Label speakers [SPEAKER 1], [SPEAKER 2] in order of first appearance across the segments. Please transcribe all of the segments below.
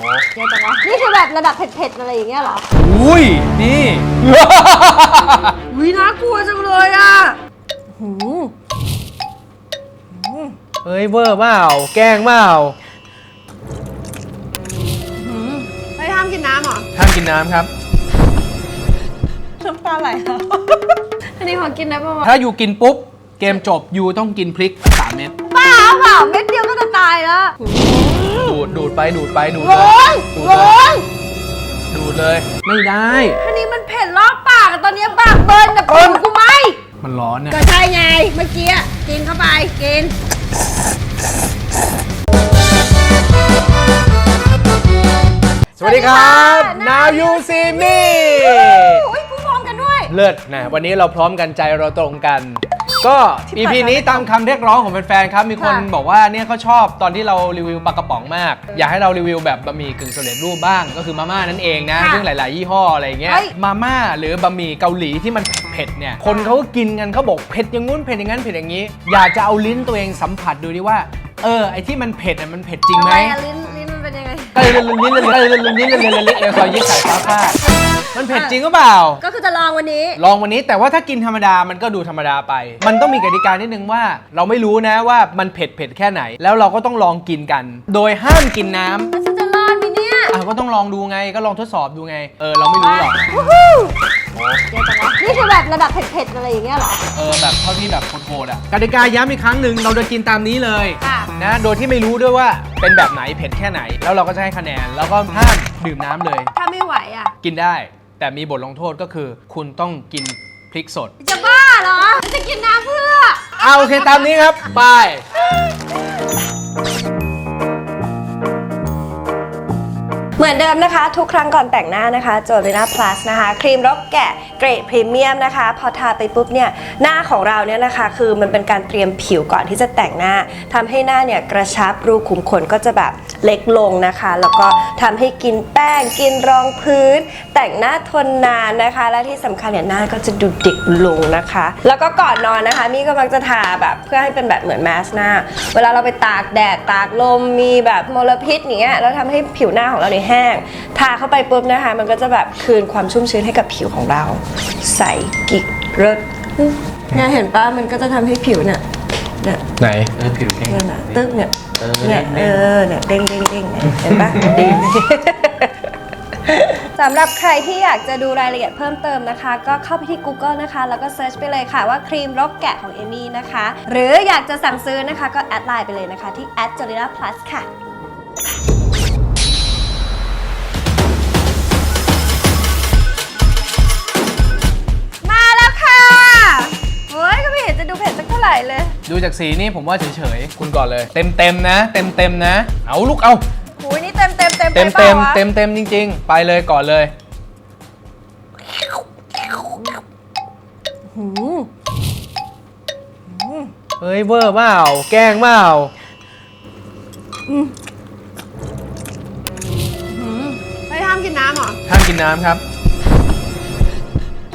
[SPEAKER 1] เยอะจังวะนี่คือแบบระดับเผ็ดๆอะไรอย่างเงี้ยเหรอ
[SPEAKER 2] อุ้ย นี่
[SPEAKER 1] วิน่ากลัวจังเลยอะหืม
[SPEAKER 2] เฮ้ยเวอร์เปล่าแกล้งเปล่า
[SPEAKER 1] ไม่ห้ามกินน้ำเหรอ
[SPEAKER 2] ห้ามกินน้ำครับ
[SPEAKER 1] น้ำตาไหลแล้ว อันนี้ขอกินได้ป่าวะ
[SPEAKER 2] ถ้าอยู่กินปุ๊บ เกมจบยูต้องกินพริก 3 เม็ด
[SPEAKER 1] บ้าเปล่าเม็ดเดียวก็จะตายแล้ว
[SPEAKER 2] ดูดดูดไปดูดไปดูด
[SPEAKER 1] ร้
[SPEAKER 2] เล
[SPEAKER 1] อยน
[SPEAKER 2] ดูด
[SPEAKER 1] ร้
[SPEAKER 2] เล
[SPEAKER 1] อยน
[SPEAKER 2] ดูดเลย ไม่ได้
[SPEAKER 1] อันนี้มันเผ็ดรอบปากอะตอนนี้ปากเบิร์นแต่ผมกูไม่
[SPEAKER 2] มันร้อนเนี่ย
[SPEAKER 1] ก็ใช่ไงเมื่อกี้อะกินเข้าไปกิน
[SPEAKER 2] สวัสดีครับ
[SPEAKER 1] สวัสดีค่ะ
[SPEAKER 2] Now you see me
[SPEAKER 1] โอ้ยพูดพร้อมกันด้วย
[SPEAKER 2] เลิศนะวันนี้เราพร้อมกันใจเราตรงกัน ก็
[SPEAKER 1] ที่
[SPEAKER 2] EP
[SPEAKER 1] ผ่านมา
[SPEAKER 2] นี้ตามคำเรียกร้องของแฟนๆครับ มีคน
[SPEAKER 1] ค่ะ
[SPEAKER 2] บอกว่าเนี่ยเขาชอบตอนที่เรารีวิวปลากระป๋องมาก อยากให้เรารีวิวแบบบะหมี่กึ่งสำเร็จรูปบ้าง ก็คือมาม่านั่นเองนะ
[SPEAKER 1] ค่ะ
[SPEAKER 2] ซึ่งหลายๆ ยี่ห้ออะไรอย่างเงี้ย
[SPEAKER 1] เฮ้ย
[SPEAKER 2] มาม่าหรือบะหมี่เกาหลีที่มันเผ็ดๆเนี่ย คนเขาก็กินกันเขาบอกเผ็ดอย่างงู้นเผ็ดอย่างนั้นเผ็ดอย่างนี้ อยากจะเอาลิ้นตัวเองสัมผัสดูดิว่า เออไอที่มันเผ็ดอะมันเผ็ดจริงไหม
[SPEAKER 1] ทำอะลิ้นลิ้นมันเป็นยังไง
[SPEAKER 2] เออลิ้นลิ้นลิ้นลิ้นลิ้นลิ้นลิ้นลิ้นลิ้นเออซอยยิ่งไข่ฟ้าฟาด มันเผ็ดจริงหรือเปล่า
[SPEAKER 1] ก็คือจะลองวันนี้
[SPEAKER 2] ลองวันนี้แต่ว่าถ้ากินธรรมดามันก็ดูธรรมดาไป มันต้องมีกติกานิดนึงว่า เราไม่รู้นะว่ามันเผ็ดเผ็ดแค่ไหน แล้วเราก็ต้องลองกินกัน โดยห้ามกินน้ำ
[SPEAKER 1] แล้วฉันจะรอดไหมเนี่ย
[SPEAKER 2] อะก็ต้องลองดูไงก็ลองทดสอบดูไง เออเราไม่รู้หรอก
[SPEAKER 1] วู้ฮู้เยอะจังวะนี่คือแบบระดับเผ็ดๆอะไรอย่างเงี้ยเหรอ
[SPEAKER 2] เออแบบเท่าที่แบบโคตรๆอะกติกาย้ำอีกครั้งหนึ่งเราจะกินตามนี้เลย
[SPEAKER 1] ค่ะ
[SPEAKER 2] นะ โดยที่ไม่รู้ด้วยว่าเป็นแบบไหนเผ็ดแค่ไหน แล้วเราก็จะให้คะแนน แล้วก็ห้ามดื่มน้ำเลย
[SPEAKER 1] ถ้าไม่ไหวอะ
[SPEAKER 2] กินได้ แต่มีบทลงโทษก็คือ คุณต้องกินพริกสด
[SPEAKER 1] จะบ้าเหรอ จะกินน้ำเพื่อ
[SPEAKER 2] เอาโอเคตามนี้ครับไป
[SPEAKER 3] เหมือนเดิมนะคะ ทุกครั้งก่อนแต่งหน้านะคะโจลิน่าพลัสนะคะ ครีมรบแกะเกรดพรีเมียมนะคะ พอทาไปปุ๊บเนี่ยหน้าของเราเนี่ยนะคะ คือมันเป็นการเตรียมผิวก่อนที่จะแต่งหน้าทำให้หน้าเนี่ยกระชับรูขุมขนก็จะแบบ เล็กลงนะคะ แล้วก็ทำให้กินแป้งกินรองพื้น แต่งหน้าทนนานนะคะ และที่สำคัญเนี่ยหน้าก็จะดูเด็กลงนะคะ แล้วก็ก่อนนอนนะคะมี่ก็มักจะทาแบบเพื่อให้เป็นแบบเหมือนแมสหน้า เวลาเราไปตากแดดตากลมมีแบบมลพิษอย่างเงี้ยแล้วทำให้ผิวหน้าของเราเนี่ยแห้ง ทาเข้าไปปุ๊บนะคะ มันก็จะแบบคืนความชุ่มชื้นให้กับผิวของเรา ใสกิกรสเนี่ยเห็นป้ามันก็จะทำให้ผิวเนี่ย เนี่ย
[SPEAKER 2] ไหน เออผิวแดง
[SPEAKER 3] เนี่ยนะตึ๊กเนี่ย
[SPEAKER 2] เออ
[SPEAKER 3] เนี่ยเออเนี่ยเด้งเด้งเด้งเนี่ยเห็นปะเด้ง สำหรับใครที่อยากจะดูรายละเอียดเพิ่มเติมนะคะ ก็เข้าไปที่ Google นะคะ แล้วก็เซิร์ชไปเลยค่ะว่าครีมรบแกะของเอมี่นะคะ หรืออยากจะสั่งซื้อนะคะ ก็แอดไลน์ไปเลยนะคะ ที่ j o l i n a plus ค่ะ
[SPEAKER 1] มาแล้วค่ะเฮ้ยก็ไม่เห็นจะดูเผ็ดสักเท่าไหร่เลย
[SPEAKER 2] ดูจากสีนี่ผมว่าเฉยๆ คุณก่อนเลย เต็มเต็มๆนะ เต็มเต็มๆนะ เอาลูกเอา
[SPEAKER 1] หูยนี่เต็มเต็มเต็ม
[SPEAKER 2] เต็ม
[SPEAKER 1] ไป
[SPEAKER 2] เต็ม
[SPEAKER 1] ปล่าวะ
[SPEAKER 2] เต็มเต็มๆจริง ๆ ไปเลยก่อนเลยเฮ้ยเวอร์เปล่าแกล้งเปล่า
[SPEAKER 1] ไม่ห้ามกินน้ำเหรอ
[SPEAKER 2] ห้ามกินน้ำครับ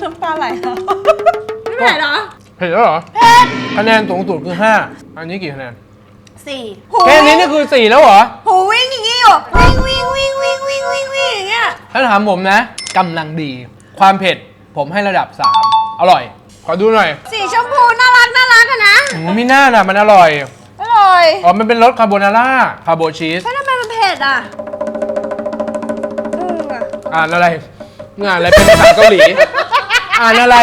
[SPEAKER 1] น้ำตาไหลแล้วไม่เป็นไรเหรอ
[SPEAKER 2] เผ็ดแล้วเหรอคะแนนสูงสุดคือ5อันนี้กี่คะแนน
[SPEAKER 1] สี่
[SPEAKER 2] แค่นี้นี่คือ4แล้วเหรอ
[SPEAKER 1] หูวิ่งอย่างงี้อยู่วิ่งวิ่งวิ่งวิ่งวิ่งวิ่งวิ่งอย่างเงี้ย
[SPEAKER 2] ถ้าถามผมนะกำลังดี ความเผ็ดผมให้ระดับ3อร่อย ขอดูหน่อย
[SPEAKER 1] สีชมพูน่ารักน่ารักอะนะ
[SPEAKER 2] อืมมีหน้าน่ะมันอร่อย
[SPEAKER 1] อร่อย
[SPEAKER 2] อ๋อ มันเป็นรสคาโบนาร่าคาโบชีส
[SPEAKER 1] แล้วทำไมมันเผ็ดอะเออว่ะ
[SPEAKER 2] อ่านอะไร งานอะไรเป็นภาษาเกาหลี อ่านอะไร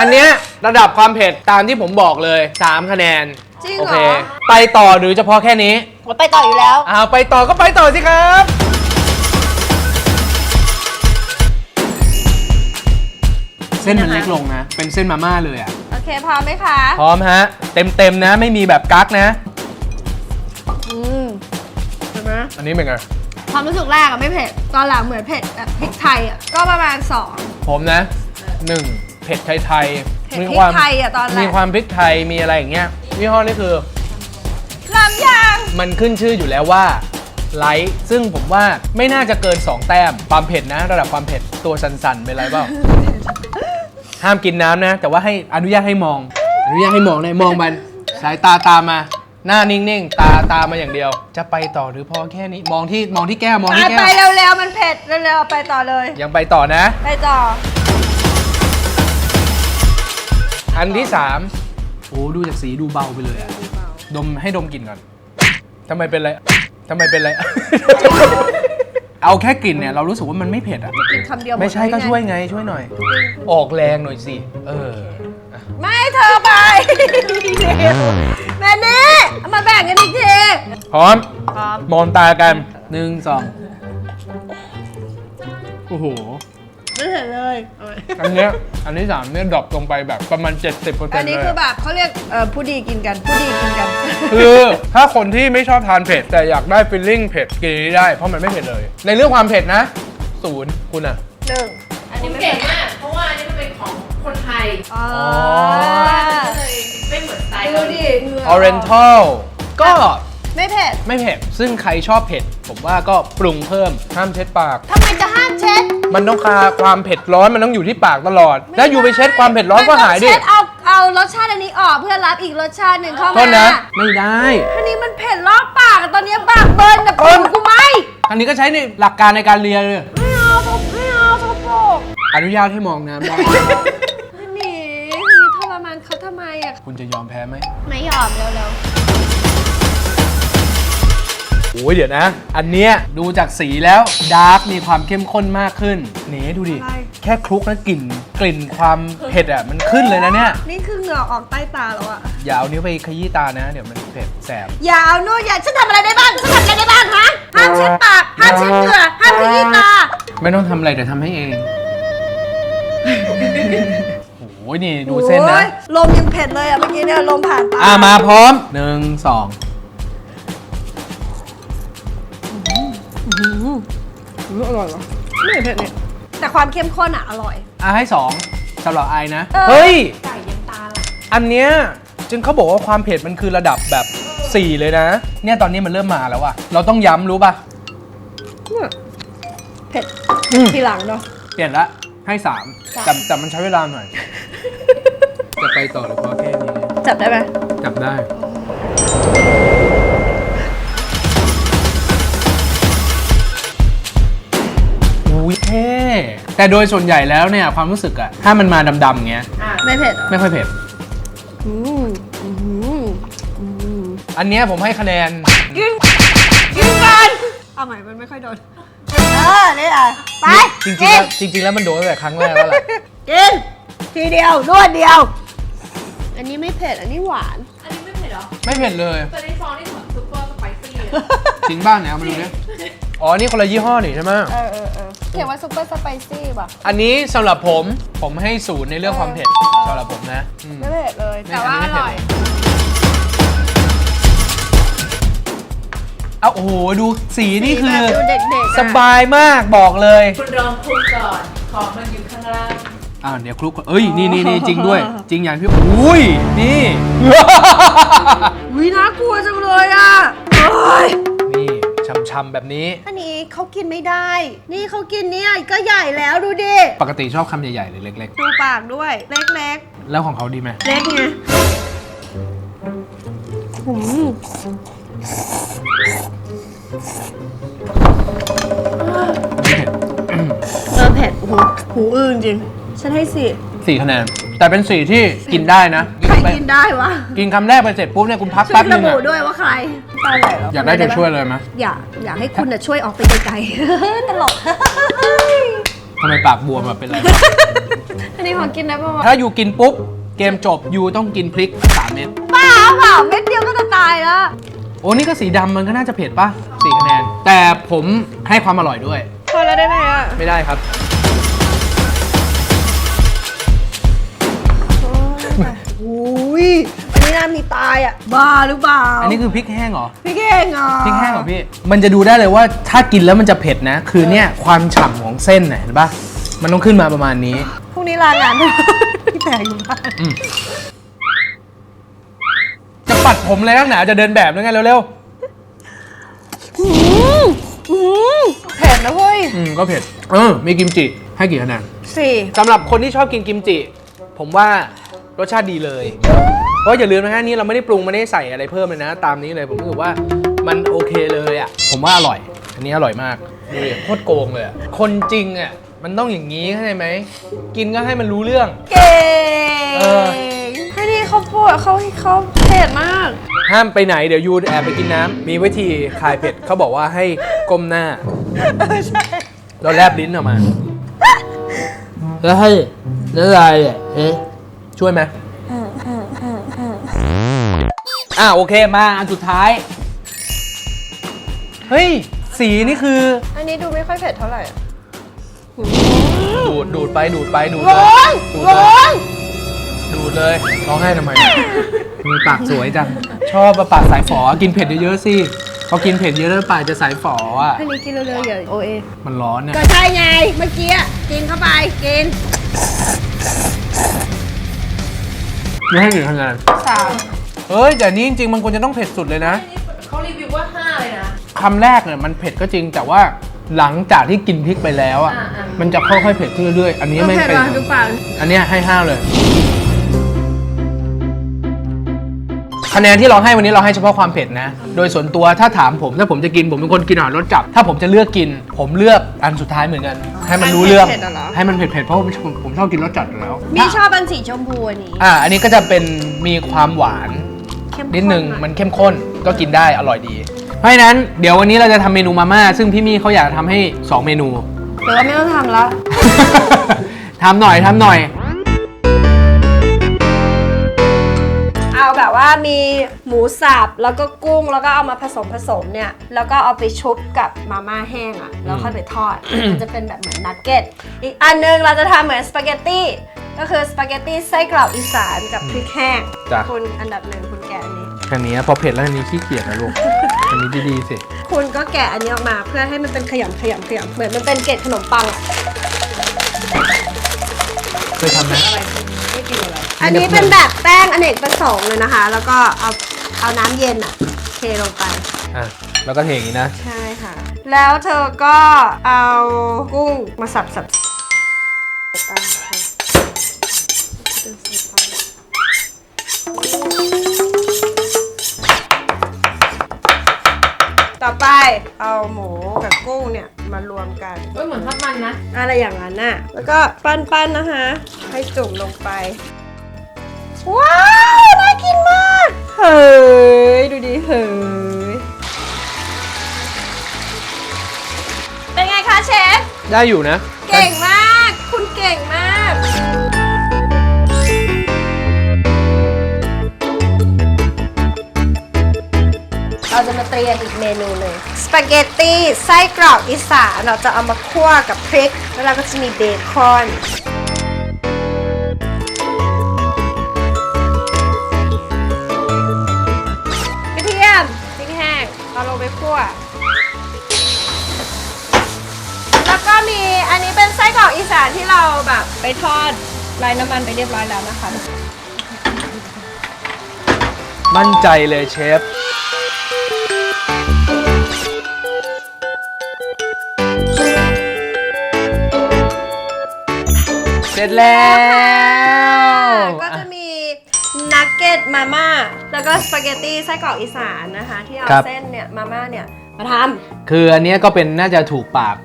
[SPEAKER 2] อันเนี้ยระดับความเผ็ดตามที่ผมบอกเลย 3 คะแนน
[SPEAKER 1] จริง
[SPEAKER 2] โอ
[SPEAKER 1] เหร
[SPEAKER 2] เค
[SPEAKER 1] อ
[SPEAKER 2] ไปต่อหรือเฉพาะแค่นี้
[SPEAKER 1] ผมไปต่ออยู่แล้ว
[SPEAKER 2] อ้าวไปต่อก็ไปต่อสิครับ เส้นมันเล็กลงนะ เป็นเส้นมาม่าเลยอะ
[SPEAKER 1] โอเคพร้อมไหมคะ
[SPEAKER 2] พร้อมฮะ เต็มเต็มๆนะ ไม่มีแบบกั๊กนะ
[SPEAKER 1] อืมเห็นไหม
[SPEAKER 2] อันนี้เป็นไง
[SPEAKER 1] ความรู้สึกแรกอะไม่เผ็ด ตอนหลังเหมือนเผ็ดแบบพริกไทยอะก็ประมาณสอง
[SPEAKER 2] ผมนะหนึ่ง เผ็ดไทย
[SPEAKER 1] เผ็ด
[SPEAKER 2] ๆมี
[SPEAKER 1] พริ
[SPEAKER 2] ควากม
[SPEAKER 1] ไทยอะตอนแรก
[SPEAKER 2] มีความพริกไทยมีอะไรอย่างเงี้ยยี่ห้อนี้คือ
[SPEAKER 1] ลำยาง
[SPEAKER 2] มันขึ้นชื่ออยู่แล้วว่าไลท์ซึ่งผมว่าไม่น่าจะเกิน 2 แต้ม ความเผ็ดนะ ระดับความเผ็ดตัวสันๆเป็นไรเปล่า ห้ามกินน้ำนะ แต่ว่าให้อนุญาตให้มอง อนุญาตให้มองได้มองมันสายตาตามมา หน้านิ่งๆ ตาตามาอย่างเดียว จะไปต่อหรือพอแค่นี้มองที่มองที่แก้วมอง
[SPEAKER 1] ไป
[SPEAKER 2] ที่แก้
[SPEAKER 1] ไป
[SPEAKER 2] ว
[SPEAKER 1] เร็วๆ มันเผ็ดเร็วๆ ไปต่อเลย
[SPEAKER 2] ยังไปต่อนะ
[SPEAKER 1] ไปต่อ
[SPEAKER 2] อันที่สามโอ้ดูจากสีดูเบาไปเลยอะดมให้ดมกลิ่นก่อนทำไมเป็นไรทำไมเป็นไร เอาแค่กลิ่นเนี่ยเรารู้สึกว่ามันไม่เผ็ดอะ
[SPEAKER 1] กินคำเดียวหด
[SPEAKER 2] ไม่ใช่ก็
[SPEAKER 1] ด้
[SPEAKER 2] ช่วยไงช่วยหน่อย ออกแรงหน่อยสิ เออ
[SPEAKER 1] ไม่เธอไปแม่นี่เอามาแบ่งกันอีกที
[SPEAKER 2] พร้อม
[SPEAKER 1] พร้อม
[SPEAKER 2] มองตากัน หนึ่งสองโอ้โห
[SPEAKER 1] ไม่เห็นเลยเอาไว้
[SPEAKER 2] อันเนี้ยอันที่สามเนี่ยดรอปลงไปแบบประมาณ 70%เปอร์เซ็น
[SPEAKER 1] อัน
[SPEAKER 2] ต์
[SPEAKER 1] นี้
[SPEAKER 2] เลย
[SPEAKER 1] คือแบบเขาเรียกเอ่อผู้ดีกินกัน ผู้ดีกินกัน
[SPEAKER 2] คือถ้าคนที่ไม่ชอบทานเผ็ดแต่อยากได้ฟิลลิ่งเผ็ดกินอันนี้ได้ เพราะมันไม่เผ็ดเลย ในเรื่องความเผ็ดนะศูนย์คุณอะ
[SPEAKER 1] หนึ่ง
[SPEAKER 4] อันนี้เก่งมากเพราะว่าอันนี้มันเป็นของคนไทย
[SPEAKER 1] อ๋อ
[SPEAKER 4] ก็เลยไม่เหมือนสไตล์
[SPEAKER 1] ดู
[SPEAKER 4] เกาหลี
[SPEAKER 1] ดิเหงื่อ
[SPEAKER 2] Oriental ก็
[SPEAKER 1] ไม่เผ็ด
[SPEAKER 2] ไม่เผ็ด ซึ่งใครชอบเผ็ด ผมว่าก็ปรุงเพิ่ม ห้ามเช็ดปาก
[SPEAKER 1] ทำไมจะห้ามเช็ด
[SPEAKER 2] มันต้องคาความเผ็ดร้อนมันต้องอยู่ที่ปากตลอดถ้าอยู่ไปเช็ดความเผ็ดร้อนก็หายดิ
[SPEAKER 1] มันต้องเช็ดเอาเอารสชาติอันนี้ออกเพื่อรับอีกรสชาติหนึ่งเข้า
[SPEAKER 2] โท
[SPEAKER 1] มา
[SPEAKER 2] ษนะไม่ได้
[SPEAKER 1] อันนี้มันเผ็ดรอบปากอะตอนนี้ปากเบิร์นแต่ปรุงกูไม่
[SPEAKER 2] อันนี้ก็ใช้ในหลักการในการเรียนเลย
[SPEAKER 1] ไม่เอาผมไม่เอาสกปรก
[SPEAKER 2] อนุญาตให้มองน้ำได้
[SPEAKER 1] อันนี้อันนี้ทรมานเขาทำไมอะ
[SPEAKER 2] คุณจะยอมแพ้ไหม
[SPEAKER 1] ไม่ยอมเร็ว
[SPEAKER 2] โอ้ยเดี๋ยวนะ อันเนี้ยดูจากสีแล้วดาร์กมีความเข้มข้นมากขึ้นนี่ดูดิแค่คลุกนะกลิ่นกลิ่นความเผ็ดอะมันขึ้นเลยนะเนี่ย
[SPEAKER 1] ๆนี่คือเหงื่อออกใต้ตาแล้วอะ
[SPEAKER 2] อย่าเอานิ้วไปขยี้ตานะ เดี๋ยวมันเผ็ดแสบ
[SPEAKER 1] อย่าเอานู่นอย่าฉันทำอะไรได้บ้างฉันทำอะไรได้บ้างฮะห้ามเช็ดปากห้ามเช็ดเหงื่อห้ามขยี้ตา
[SPEAKER 2] ไม่ต้องทำอะไรเดี๋ยวทำให้เอง โอ้ยนี่ดูเส้นนะ
[SPEAKER 1] โอ้ยลมยังเผ็ดเลยอะเมื่อกี้เนี่ยลมผ่านตา
[SPEAKER 2] อ่ามาพร้อมหนึ่งสอง
[SPEAKER 1] อร่อยวะไม่เผ็ดเนี่ยแต่ความเข้มข้นอะอร่อย
[SPEAKER 2] อะให้สองสำหรับไอนะ
[SPEAKER 1] เออ
[SPEAKER 2] เฮ้ย
[SPEAKER 4] ไก่ยังตาละ
[SPEAKER 2] อันเนี้ยจึงเขาบอกว่าความเผ็ดมันคือระดับแบบ 4 เลยนะ เนี่ยตอนนี้มันเริ่มมาแล้วอะเราต้องย้ำรู้ป่ะ
[SPEAKER 1] เผ็ด
[SPEAKER 2] อืม
[SPEAKER 1] ทีหลังเนาะ
[SPEAKER 2] เปลี่ยนละให้สามแต่แต่มันใช้เวลาหน่อย จะไปต่อหรือพอแค่นี้
[SPEAKER 1] จับได้ไหม
[SPEAKER 2] จับได้อุ้ แต่โดยส่วนใหญ่แล้วเนี่ยความรู้สึกอะถ้ามันมาดำๆเงี้ย
[SPEAKER 1] ไม่เผ็ดเหรอ
[SPEAKER 2] ไม่ค่อยเผ็ด
[SPEAKER 1] อืมอืมอืม
[SPEAKER 2] อันเนี้ยผมให้คะแนน
[SPEAKER 1] กินกินกันเอาใหม่มันไม่ค่อยโดน เออนี่อะไป
[SPEAKER 2] จริงๆ
[SPEAKER 1] กิ
[SPEAKER 2] แล้
[SPEAKER 1] น
[SPEAKER 2] วจริง ๆ แล้วมันโดนตั้งแต่ครั้งแรกแล้วแหละ
[SPEAKER 1] กินทีเดียวรวดเดียว อันนี้ไม่เผ็ดอันนี้หวาน
[SPEAKER 4] อันนี้ไม่เผ็ดเหรอ
[SPEAKER 2] ไม่เผ็ดเลย
[SPEAKER 4] แต่ในซองนี่เหมือนซุปเปอร์สไปซี่เลย
[SPEAKER 2] จริงบ้างเนี่ยเอามาดูดิอ๋อนี่คนละยี่ห้อนี่ใช่ไหม
[SPEAKER 1] เออเออเออ เขียนว่าซุปเปอร์สไปซี่ป่ะ
[SPEAKER 2] อันนี้สำหรับผมผมให้ศูนย์ในเรื่องความเผ็ดสำหรับผมนะอืม
[SPEAKER 1] ไม่เผ็ดเลย แต่ว่า
[SPEAKER 2] ไม่
[SPEAKER 1] อ
[SPEAKER 2] เผ็ด
[SPEAKER 1] ร่อย
[SPEAKER 2] เอาโอ้โหดูสีนี่คือ
[SPEAKER 1] แบบดูเด็กๆอะ
[SPEAKER 2] สบายมากบอกเลย
[SPEAKER 4] คุณลองคลุกก่อนของมันอยู่ข้างล่าง
[SPEAKER 2] อ่าเดี๋ยวคลุกก่อนเอ้ยนี่นี่นี่จริงด้วย จริงอย่างที่อุ้ยนี่
[SPEAKER 1] วิน่ากลัวจังเลยอะโอ้ย
[SPEAKER 2] นี่ ช่ำๆแบบนี้
[SPEAKER 1] อันนี้เขากินไม่ได้ นี่เขากินเนี่ยก็ใหญ่แล้วดูดิ
[SPEAKER 2] ปกติชอบคำใหญ่ๆหรือเล็ก
[SPEAKER 1] ดูปากด้วย เล็ก
[SPEAKER 2] ๆ แล้วของเขาดีไหม
[SPEAKER 1] ๆ เล็กไงหืม
[SPEAKER 2] ไม่เผ็ด
[SPEAKER 1] เออเผ็ดหูหูอื้อจริง ฉันให้สี่
[SPEAKER 2] สี่คะแนน แต่เป็นสีที่กินได้นะ
[SPEAKER 1] ใครกินได้วะ
[SPEAKER 2] กินคำแรกไปเสร็จปุ๊บเนี่ยคุณพัก
[SPEAKER 1] ช่ว
[SPEAKER 2] แป๊
[SPEAKER 1] ย
[SPEAKER 2] บนึ
[SPEAKER 1] ระ
[SPEAKER 2] ง
[SPEAKER 1] บุ
[SPEAKER 2] อะ
[SPEAKER 1] ด้วยว่าใครตายแล้ว
[SPEAKER 2] อยากได้ตัวช่วยเลยไหม
[SPEAKER 1] อยากอยากให้คุณน่ะช่วยออกไปไกลๆ ตลก
[SPEAKER 2] ทำไมปากบวมอะเป็นไร
[SPEAKER 1] อันนี้ขอกินได้ป่าวะ
[SPEAKER 2] ถ้าอยู่กินปุ๊บ เกมจบยูต้องกินพริก3เม็ด
[SPEAKER 1] บ้าเปล่าเม็ดเดียวก็จะตายแล้ว
[SPEAKER 2] โอ้นี่ก็สีดำมันก็น่าจะเผ็ดป่ะสี่คะแนน แต่ผมให้ความอร่อยด้วย
[SPEAKER 1] พอแล้วได้ไหมอะ
[SPEAKER 2] ไม่ได้ครับ
[SPEAKER 1] นี่ตายอะบ้าหรือเปล่า
[SPEAKER 2] อันนี้คือพริกแห้งเหรอ
[SPEAKER 1] พี่เก่งอะ
[SPEAKER 2] พริกแห้งเหรอพี่ มันจะดูได้เลยว่าถ้ากินแล้วมันจะเผ็ดนะ คือเนี่ยความฉ่ำของเส้นน่ะเห็นปะมันต้องขึ้นมาประมาณนี้
[SPEAKER 1] พรุ่งนี้ลางาน พี่แพรอยู่บ้าน
[SPEAKER 2] จะปัดผมเลยนักหนาจะเดินแบบแล้วไงเร็ว
[SPEAKER 1] อืมอืมเผ็ดนะเว้ย
[SPEAKER 2] ๆอืมก็เผ็ด เออ มีกิมจิ ให้กี่คะแนน
[SPEAKER 1] สี่
[SPEAKER 2] สำหรับคนที่ชอบกินกิมจิ ผมว่ารสชาติดีเลย เพราะอย่าลืมนะฮะนี่เราไม่ได้ปรุงไม่ได้ใส่อะไรเพิ่มเลยนะ ตามนี้เลยผมรู้สึกว่ามันโอเคเลยอะผมว่าอร่อย อันนี้อร่อยมากดูดิโคตรโกงเลยอะคนจริงอะมันต้องอย่างนี้เข้าใจไหมกินก็ให้มันรู้เรื่อง
[SPEAKER 5] เก่ง
[SPEAKER 2] เออ
[SPEAKER 5] เฮ้ยนี่เขาพูดเขาเขาเผ็ดมาก
[SPEAKER 2] ห้ามไปไหนเดี๋ยวยูแอบไปกินน้ำมีวิธีคลายเผ็ดเขาบอกว่าให้ก้มหน้าแล้วแลบลิ้นออกมา แล้วให้แล้วอะไรอะเอ๊ะช่วยไหม อ่าโอเคมาอันสุดท้าย เฮ้ย สีนี่คือ
[SPEAKER 5] อันนี้ดูไม่ค่อยเผ็ดเท่าไหร่อะ
[SPEAKER 2] ดูดดูดไปดูดไปดูดเล
[SPEAKER 5] ร้
[SPEAKER 2] ย
[SPEAKER 5] อน
[SPEAKER 2] ดูด
[SPEAKER 5] ร้
[SPEAKER 2] เล
[SPEAKER 5] อยน
[SPEAKER 2] ดูดเลยร้องไห้ทำไมทำไมปากสวยจังชอบมาปากสายฝอกินเผ็ดเยอะๆสิพอกินเผ็ดเยอะแล้วปากจะสายฝออะ
[SPEAKER 5] อันนี้กินเร็วๆอย่าโอเอ
[SPEAKER 2] มันร้อนเนี่ย
[SPEAKER 5] ก็ใช่ไงเมื่อกี้อะกินเข้าไปกิน
[SPEAKER 2] ไม่ให้หนึ่งคะแนน
[SPEAKER 5] สาม
[SPEAKER 2] เฮ้ยแต่นี่จริงๆมันควรจะต้องเผ็ดสุดเลยนะ
[SPEAKER 4] เขารีวิวว่าห้าเลยนะ
[SPEAKER 2] คำแรกเนี่ยมันเผ็ดก็จริงแต่ว่าหลังจากที่กินพริกไปแล้วอะ
[SPEAKER 4] อ่าอ่ามั
[SPEAKER 2] มันจะค่อยๆเผ็ดขึ้นเรื่อยๆ อันนี้ไม่
[SPEAKER 5] เผ็ด
[SPEAKER 2] เป็น
[SPEAKER 5] ว่ะดูปาก
[SPEAKER 2] อันเนี้ยให้ห้าเลย คะแนนที่เราให้วันนี้เราให้เฉพาะความเผ็ดนะ โดยส่วนตัวถ้าถามผมถ้าผมจะกินผมเป็นคนกินอาหารรสจัดถ้าผมจะเลือกกิน ผมเลือกอันสุดท้ายเหมือนกันให้มันรู้เรื่อง
[SPEAKER 5] เผ็ดๆอะเหรอ
[SPEAKER 2] ให้มันเผ็ดๆเพราะผมผมผมชอบกินรสจัดอยู่แล้ว
[SPEAKER 5] นี่ชอบอันสีชมพูอันนี้
[SPEAKER 2] อ่า อันนี้ก็จะเป็นมีความหวาน
[SPEAKER 5] เข้ม
[SPEAKER 2] นิดนึง
[SPEAKER 5] ข้อะ
[SPEAKER 2] มันเข้มข้นก็กินได้อร่อยดี เพราะฉะนั้นเดี๋ยววันนี้เราจะทำเมนูมาม่าซึ่งพี่มี่เขาอยากทำให้ 2 เมนู
[SPEAKER 5] หรือว่าไม่ต้องทำละ
[SPEAKER 2] ทำหน่อยทำหน่อย
[SPEAKER 1] เอาแบบว่ามีหมูสับแล้วก็กุ้งแล้วก็เอามาผสมผสมเนี่ย แล้วก็เอาไปชุบกับมาม่าแห้งอะ่ะแล้วค่อยไปทอด มันจะเป็นแบบเหมือนนักเก็ตอีกอันนึงเราจะทำเหมือนสปาเกตตี้ก็คือสปาเกตตี้ไส้กรอกอีสานกับพริกแห้ง
[SPEAKER 2] จ้ะ
[SPEAKER 1] คุณอันดับหนึ่งคุณแกะอันนี้
[SPEAKER 2] แค่นี้พอเผ็ดแล้วอันนี้ขี้เกียจนะลูก อันนี้ดีๆสิ
[SPEAKER 1] คุณก็แกะอันนี้ออกมาเพื่อให้มันเป็นขยำขยำขยำเหมือนมันเป็นเกล็ดขนมปังอะ
[SPEAKER 2] เคยทำไหม
[SPEAKER 1] อั นนี้เป็นแบบแป้งอเนกประสงค์เลยนะคะ แล้วก็เอาเอาน้ำเย็นอะเทลงไป
[SPEAKER 2] อะแล้วก็เทอย่างนี้นะ
[SPEAKER 1] ใช่ค่ะ แล้วเธอก็เอากุ้งมาสับสับต่อไปเอาหมูกับกุ้งเนี่ยมารวมกัน
[SPEAKER 4] เอ้ยเหมือนทอดมันนะ
[SPEAKER 1] อะไรอย่างนั้นน่ะ แล้วก็ปั้นๆนะคะ ให้จุ่มลงไป ว้าวน่ากินมาก เฮ้ย ดูดิเฮ้ย เป็นไงคะเชฟ
[SPEAKER 2] ได้อยู่นะ
[SPEAKER 1] เก่งมาก คุณเก่งมาก เราจะมาเตรียมอีกเมนูหนึ่งสปาเกตตี้ไส้กรอกอีสานเราจะเอามาคั่วกับพริก แล้วเราก็จะมีเบคอน อาลงไปคั่วแล้วก็มีอันนี้เป็นไส้กรอกอีสานที่เราแบบไปทอดไร้น้ำมันไปเรียบร้อยแล้วนะคะ
[SPEAKER 2] มั่นใจเลยเชฟ เสร็จแล้ว
[SPEAKER 1] เก็ตมาม่าแล้วก็สปาเกตตี้ไส้กรอกอีสานนะคะ ที่เอา
[SPEAKER 2] ครับ
[SPEAKER 1] เส้นเนี่ยมาม่าเนี่ยมาท
[SPEAKER 2] คืออันเนี้ยก็เป็นน่าจะถูกปาก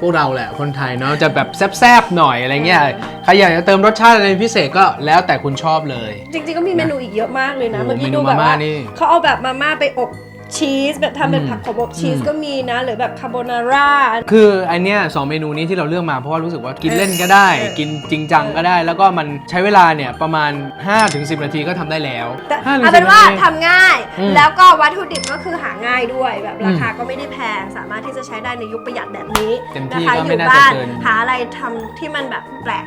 [SPEAKER 2] พวกเราแหละคนไทยเนาะจะแบบแซบๆหน่อยอะไรเงี้ยใครอยากจะเติมรสชาติอะไรพิเศษก็แล้วแต่คุณชอบเลยำ
[SPEAKER 1] จริงๆก็มีเมนูอีกเยอะมากเลยนะ
[SPEAKER 2] โอ้
[SPEAKER 1] เมื่อกี้
[SPEAKER 2] เมนู
[SPEAKER 1] ดูแบบว่า
[SPEAKER 2] มาม่านี่
[SPEAKER 1] เขาเอาแบบมาม่าไปอบ ชีสแบบทำเป็น
[SPEAKER 2] อืม
[SPEAKER 1] ผักขมอบชีส
[SPEAKER 2] อืม
[SPEAKER 1] ก็มีนะ หรือแบบคาโบนาร่า
[SPEAKER 2] คืออันเนี้ยสองเมนูนี้ที่เราเลือกมาเพราะว่ารู้สึกว่ากินเล่นก็ได้
[SPEAKER 1] เออ
[SPEAKER 2] กินจริงจังก็ได้ แล้วก็มันใช้เวลาเนี่ยประมาณ 5-10 นาทีก็ทำได้แล้ว
[SPEAKER 1] แต่
[SPEAKER 2] 5-10
[SPEAKER 1] เอาเป็นว่า
[SPEAKER 2] ที
[SPEAKER 1] ทำง่าย
[SPEAKER 2] อืม
[SPEAKER 1] แล้วก็วัตถุดิบก็คือหาง่ายด้วยแบบ
[SPEAKER 2] อืม
[SPEAKER 1] ราคาก็ไม่ได้แพงสามารถที่จะใช้ได้ในยุคประหยัดแบบนี้
[SPEAKER 2] เต็มที่
[SPEAKER 1] นะคะ
[SPEAKER 2] ก็
[SPEAKER 1] อ
[SPEAKER 2] ไม่
[SPEAKER 1] ยู่
[SPEAKER 2] น่าจะ
[SPEAKER 1] บ้าน
[SPEAKER 2] เกิน
[SPEAKER 1] หาอะไรทำที่มันแบบแปลก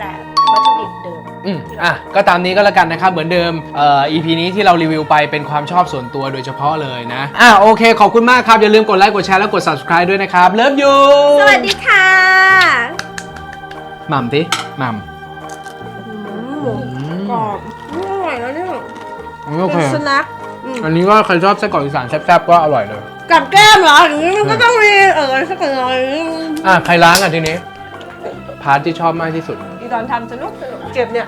[SPEAKER 1] แต่วัตถุดิบเดิม
[SPEAKER 2] อืมอะก็ตามนี้ก็แล้วกันนะครับเหมือนเดิมเอ่อ EP นี้ที่เรารีวิวไปเป็นความชอบส่วนตัวโดยเฉพาะเลยนะอะโอเค ขอบคุณมากครับ อย่าลืมกดไลค์กดแชร์แล้วกด subscribe ด้วยนะครับเลิฟยู
[SPEAKER 1] สวัสดีค่ะ
[SPEAKER 2] หม่ำสิหม่
[SPEAKER 1] หมูกรอบอร่อยแล้วเนี่ยำ
[SPEAKER 2] โอเค
[SPEAKER 1] เป็นสแน็คอืม
[SPEAKER 2] อันนี้ก็ใครชอบไส้กรอกอีสานแซ่บๆก็อร่อยเลย
[SPEAKER 1] กับแก้มเหรออย่างนี้มันก็ต้องมีเออสักหน่อย
[SPEAKER 2] อะใครล้างอะทีนี้พาร์ทที่ชอบมากที่สุด
[SPEAKER 1] อี ตอนทำสนุกสนุกเจ็บเนี่ย